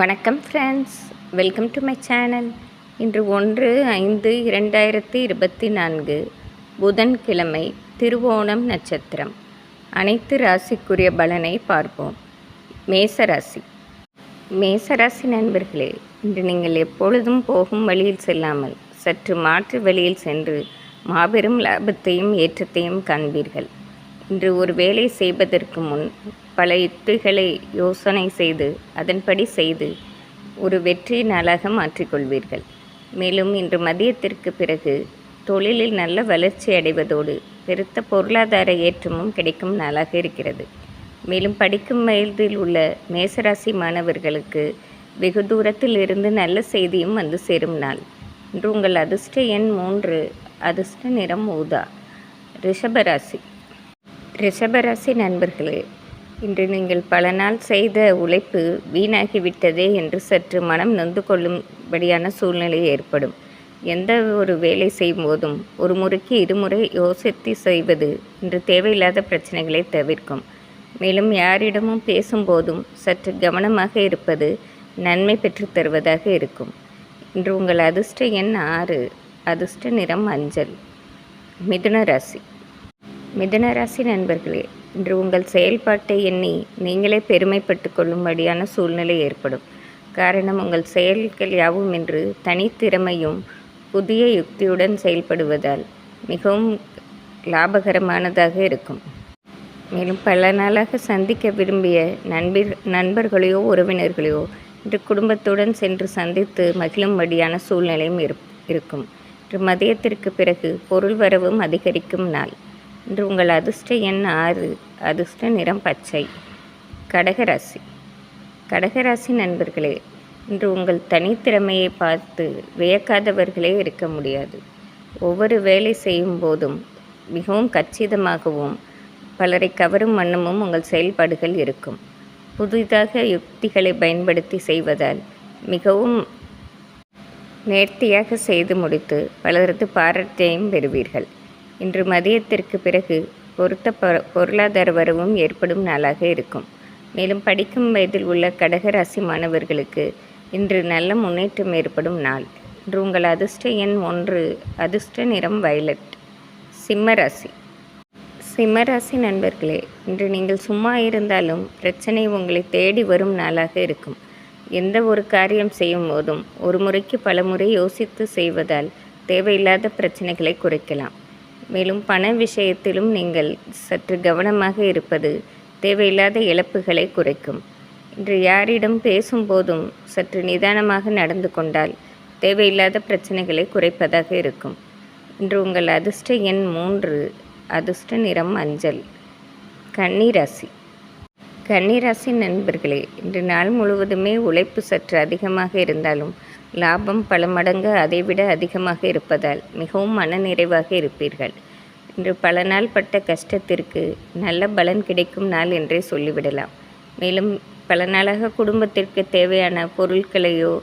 வணக்கம் friends welcome to my channel இன்று ஒன்று ஐந்து இரண்டாயிரத்தி இருபத்தி நான்கு புதன்கிழமை திருவோணம் நட்சத்திரம். அனைத்து ராசிக்குரிய பலனை பார்ப்போம். மேசராசி. மேசராசி நண்பர்களே இன்று நீங்கள் எப்பொழுதும் போகும் வழியில் செல்லாமல் சற்று மாற்று வழியில் சென்று மாபெரும் லாபத்தையும் ஏற்றத்தையும் காண்பீர்கள். இன்று ஒரு வேலை செய்வதற்கு முன் பல யுக்திகளை யோசனை செய்து அதன்படி செய்து ஒரு வெற்றி நாளாக மாற்றிக்கொள்வீர்கள். மேலும் இன்று மதியத்திற்கு பிறகு தொழிலில் நல்ல வளர்ச்சி அடைவதோடு பெருத்த பொருளாதார ஏற்றமும் கிடைக்கும் நாளாக இருக்கிறது. மேலும் படிக்கும் வயதில் உள்ள மேசராசி மாணவர்களுக்கு வெகு தூரத்தில் இருந்து நல்ல செய்தியும் வந்து சேரும் நாள். இன்று உங்கள் அதிர்ஷ்ட எண் மூன்று அதிர்ஷ்ட நிறம் ஊதா ரிஷபராசி. ரிஷபராசி நண்பர்களே இன்று நீங்கள் பல நாள் செய்த உழைப்பு வீணாகிவிட்டதே என்று சற்று மனம் நொந்து கொள்ளும்படியான சூழ்நிலை ஏற்படும். எந்த ஒரு வேலை செய்யும் போதும் ஒரு முறைக்கு இருமுறை யோசித்து செய்வது இன்று தேவையில்லாத பிரச்சனைகளை தவிர்க்கும். மேலும் யாரிடமும் பேசும்போதும் சற்று கவனமாக இருப்பது நன்மை பெற்றுத் தருவதாக இருக்கும். இன்று உங்கள் அதிர்ஷ்ட எண் ஆறு அதிர்ஷ்ட நிறம் அஞ்சல். மிதுன ராசி. மிதுன ராசி நண்பர்களே இன்று உங்கள் செயல்பாட்டை எண்ணி நீங்களே பெருமைப்பட்டு கொள்ளும்படியான சூழ்நிலை ஏற்படும். காரணம் உங்கள் செயல்கள் யாவும் என்று தனித்திறமையும் புதிய யுக்தியுடன் செயல்படுவதால் மிகவும் லாபகரமானதாக இருக்கும். மேலும் பல நாளாக சந்திக்க விரும்பிய நண்பர் நண்பர்களையோ உறவினர்களையோ இன்று குடும்பத்துடன் சென்று சந்தித்து மகிழும்படியான சூழ்நிலையும் இருக்கும். இன்று மதியத்திற்கு பிறகு பொருள் வரவும் அதிகரிக்கும் நாள். இன்று உங்கள் அதிர்ஷ்ட எண் ஆறு. அதிர்ஷ்ட நிறம் பச்சை. கடகராசி. கடகராசி நண்பர்களே இன்று உங்கள் தனித்திறமையை பார்த்து வியக்காதவர்களே இருக்க முடியாது. ஒவ்வொரு வேலை செய்யும் போதும் மிகவும் கச்சிதமாகவும் பலரை கவரும் வண்ணமும் உங்கள் செயல்பாடுகள் இருக்கும். புதிதாக யுக்திகளை பயன்படுத்தி செய்வதால் மிகவும் நேர்த்தியாக செய்து முடித்து பலரது பாராட்டையும் பெறுவீர்கள். இன்று மதியத்திற்கு பிறகு பொருத்த பொருளாதார வரவும் ஏற்படும் நாளாக இருக்கும். மேலும் படிக்கும் வயதில் உள்ள கடகராசி மாணவர்களுக்கு இன்று நல்ல முன்னேற்றம் ஏற்படும் நாள். இன்று உங்கள் அதிர்ஷ்ட எண் ஒன்று அதிர்ஷ்ட நிறம் வயலட் சிம்மராசி சிம்மராசி நண்பர்களே இன்று நீங்கள் சும்மா இருந்தாலும் பிரச்சனை உங்களை தேடி வரும் நாளாக இருக்கும். எந்த ஒரு காரியம் செய்யும் போதும் ஒரு முறைக்கு பல முறை யோசித்து செய்வதால் தேவையில்லாத பிரச்சனைகளை குறைக்கலாம். மேலும் பண விஷயத்திலும் நீங்கள் சற்று கவனமாக இருப்பது தேவையில்லாத இழப்புகளை குறைக்கும். இன்று யாரிடம் பேசும்போதும் சற்று நிதானமாக நடந்து கொண்டால் தேவையில்லாத பிரச்சனைகளை குறைப்பதாக இருக்கும். இன்று உங்கள் அதிர்ஷ்ட எண் மூன்று அதிர்ஷ்ட நிறம் மஞ்சள் கன்னிராசி. கன்னிராசி நண்பர்களே இன்று நாள் முழுவதுமே உழைப்பு சற்று அதிகமாக இருந்தாலும் லாபம் பல மடங்கு அதைவிட அதிகமாக இருப்பதால் மிகவும் மனநிறைவாக இருப்பீர்கள். இன்று பல நாள் பட்ட கஷ்டத்திற்கு நல்ல பலன் கிடைக்கும் நாள் என்றே சொல்லிவிடலாம். மேலும் பல நாளாக குடும்பத்திற்கு தேவையான பொருட்களையோ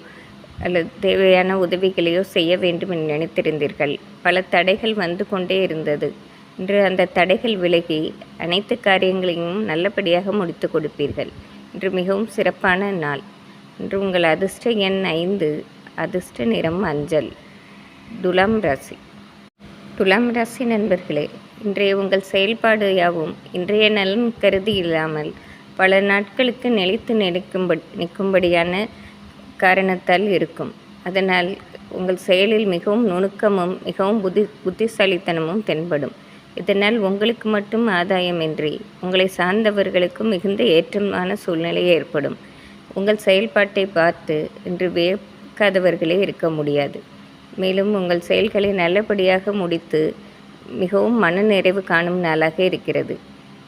அல்லது தேவையான உதவிகளையோ செய்ய வேண்டும் என்று நினைத்திருந்தீர்கள். பல தடைகள் வந்து கொண்டே இருந்தது. இன்று அந்த தடைகள் விலகி அனைத்து காரியங்களையும் நல்லபடியாக முடித்து கொடுப்பீர்கள். இன்று மிகவும் சிறப்பான நாள். இன்று உங்கள் அதிர்ஷ்ட எண் ஐந்து அதிர்ஷ்ட நிறம் மஞ்சள். துலாம் ராசி. துலாம் ராசி நண்பர்களே இன்றைய உங்கள் செயல்பாடு யாவும் இன்றைய நலன் கருதி இல்லாமல் பல நாட்களுக்கு நிலைத்து நிற்கும்படி நிற்கும்படியான காரணத்தால் இருக்கும். அதனால் உங்கள் செயலில் மிகவும் நுணுக்கமும் மிகவும் புத்தி புத்திசாலித்தனமும் தென்படும். இதனால் உங்களுக்கு மட்டும் ஆதாயமின்றி உங்களை சார்ந்தவர்களுக்கும் மிகுந்த ஏற்றமான சூழ்நிலை ஏற்படும். உங்கள் செயல்பாட்டை பார்த்து இன்று கதவர்களே இருக்க முடியாது. மேலும் உங்கள் செயல்களை நல்லபடியாக முடித்து மிகவும் மனநிறைவு காணும் நாளாக இருக்கிறது.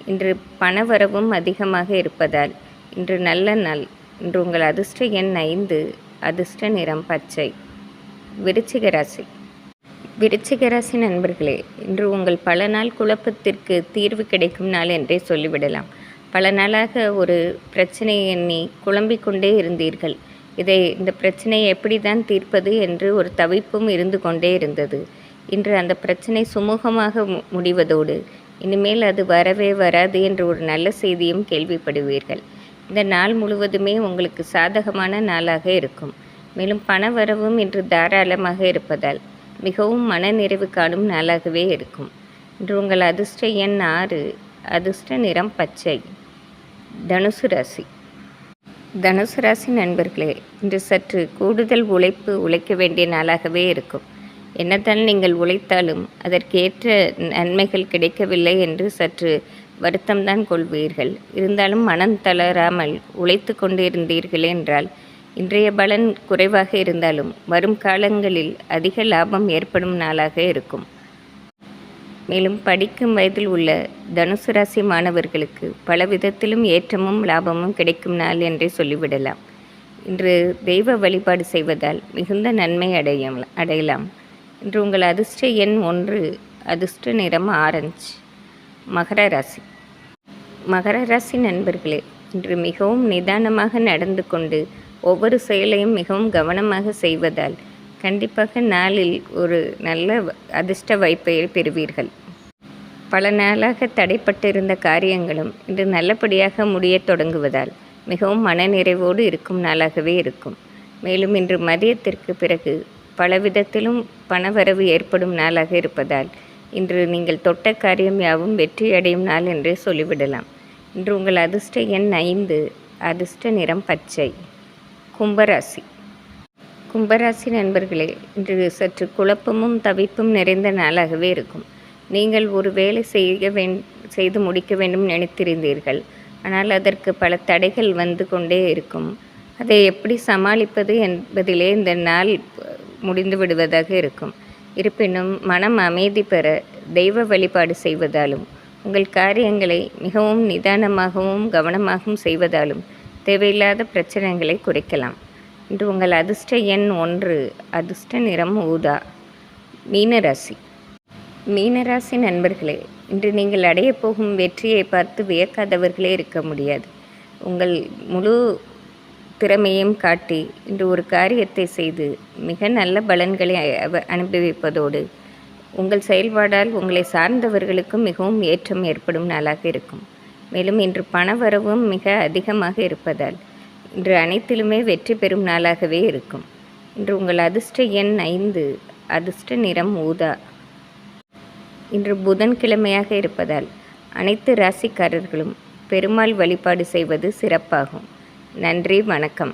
இன்று பணவரவும் அதிகமாக இருப்பதால் இன்று நல்ல நாள். இன்று உங்கள் அதிர்ஷ்ட எண் ஐந்து அதிர்ஷ்ட நிறம் பச்சை. விருச்சிக ராசி. விருச்சிக ராசி நண்பர்களே இன்று உங்கள் பல நாள் குழப்பத்திற்கு தீர்வு கிடைக்கும் நாள் என்றே சொல்லிவிடலாம். பல நாளாக ஒரு பிரச்சனையை எண்ணி குழம்பிக் கொண்டே இருந்தீர்கள். இதை இந்த பிரச்சனையை எப்படி தான் தீர்ப்பது என்று ஒரு தவிப்பும் இருந்து கொண்டே இருந்தது. இன்று அந்த பிரச்சனை சுமூகமாக முடிவதோடு இனிமேல் அது வரவே வராது என்ற ஒரு நல்ல செய்தியும் கேள்விப்படுவீர்கள். இந்த நாள் முழுவதுமே உங்களுக்கு சாதகமான நாளாக இருக்கும். மேலும் பண வரவும் இன்று தாராளமாக இருப்பதால் மிகவும் மனநிறைவு காணும் நாளாகவே இருக்கும். இன்று உங்கள் அதிர்ஷ்ட எண் ஆறு அதிர்ஷ்ட நிறம் பச்சை தனுசு ராசி. தனுசு ராசி நண்பர்களே இன்று சற்று கூடுதல் உழைப்பு உழைக்க வேண்டிய நாளாகவே இருக்கும். என்னதான் நீங்கள் உழைத்தாலும் அதற்கேற்ற நன்மைகள் கிடைக்கவில்லை என்று சற்று வருத்தம்தான் கொள்வீர்கள். இருந்தாலும் மனம் தளராமல் உழைத்து கொண்டிருந்தீர்கள் என்றால் இன்றைய பலன் குறைவாக இருந்தாலும் வரும் காலங்களில் அதிக லாபம் ஏற்படும் நாளாக இருக்கும். மேலும் படிக்கும் வயதில் உள்ள தனுசு ராசி மாணவர்களுக்கு பல விதத்திலும் ஏற்றமும் லாபமும் கிடைக்கும் நாள் என்றே சொல்லிவிடலாம். இன்று தெய்வ வழிபாடு செய்வதால் மிகுந்த நன்மை அடையும் அடையலாம். இன்று உங்கள் அதிர்ஷ்ட எண் ஒன்று அதிர்ஷ்ட நிறம் ஆரஞ்சு மகர ராசி. மகர ராசி நண்பர்களே இன்று மிகவும் நிதானமாக நடந்து கொண்டு ஒவ்வொரு செயலையும் மிகவும் கவனமாக செய்வதால் கண்டிப்பாக நாளில் ஒரு நல்ல அதிர்ஷ்ட வாய்ப்பை பெறுவீர்கள். பல நாளாக தடைப்பட்டிருந்த காரியங்களும் இன்று நல்லபடியாக முடியத் தொடங்குவதால் மிகவும் மனநிறைவோடு இருக்கும் நாளாகவே இருக்கும். மேலும் இன்று மதியத்திற்கு பிறகு பலவிதத்திலும் பணவரவு ஏற்படும் நாளாக இருப்பதால் இன்று நீங்கள் தொட்ட காரியம் யாவும் வெற்றியடையும் நாள் என்றே சொல்லிவிடலாம். இன்று உங்கள் அதிர்ஷ்ட எண் ஐந்து அதிர்ஷ்ட நிறம் பச்சை. கும்பராசி. கும்பராசி நண்பர்களே இன்று சற்று குழப்பமும் தவிப்பும் நிறைந்த நாளாகவே இருக்கும். நீங்கள் ஒரு வேலை செய்ய வேண் செய்து முடிக்க வேண்டும் நினைத்திருந்தீர்கள். ஆனால் அதற்கு பல தடைகள் வந்து கொண்டே இருக்கும். அதை எப்படி சமாளிப்பது என்பதிலே இந்த நாள் முடிந்து விடுவதாக இருக்கும். இருப்பினும் மனம் அமைதி பெற தெய்வ வழிபாடு செய்வதாலும் உங்கள் காரியங்களை மிகவும் நிதானமாகவும் கவனமாகவும் செய்வதாலும் தேவையில்லாத பிரச்சனைகளை குறைக்கலாம். இன்று உங்கள் அதிர்ஷ்ட எண் ஒன்று. அதிர்ஷ்ட நிறம் ஊதா. மீனராசி. மீனராசி நண்பர்களே இன்று நீங்கள் அடைய போகும் வெற்றியை பார்த்து வியக்காதவர்களே இருக்க முடியாது. உங்கள் முழு திறமையும் காட்டி இன்று ஒரு காரியத்தை செய்து மிக நல்ல பலன்களை அனுபவிப்பதோடு உங்கள் செயல்பாடால் உங்களை சார்ந்தவர்களுக்கும் மிகவும் ஏற்றம் ஏற்படும் நாளாக இருக்கும். மேலும் இன்று பணவரவும் மிக அதிகமாக இருப்பதால் இன்று அனைத்திலுமே வெற்றி பெறும் நாளாகவே இருக்கும். இன்று உங்கள் அதிர்ஷ்ட எண் ஐந்து அதிர்ஷ்ட நிறம் ஊதா. இன்று புதன்கிழமையாக இருப்பதால் அனைத்து ராசிக்காரர்களும் பெருமாள் வழிபாடு செய்வது சிறப்பாகும். நன்றி வணக்கம்.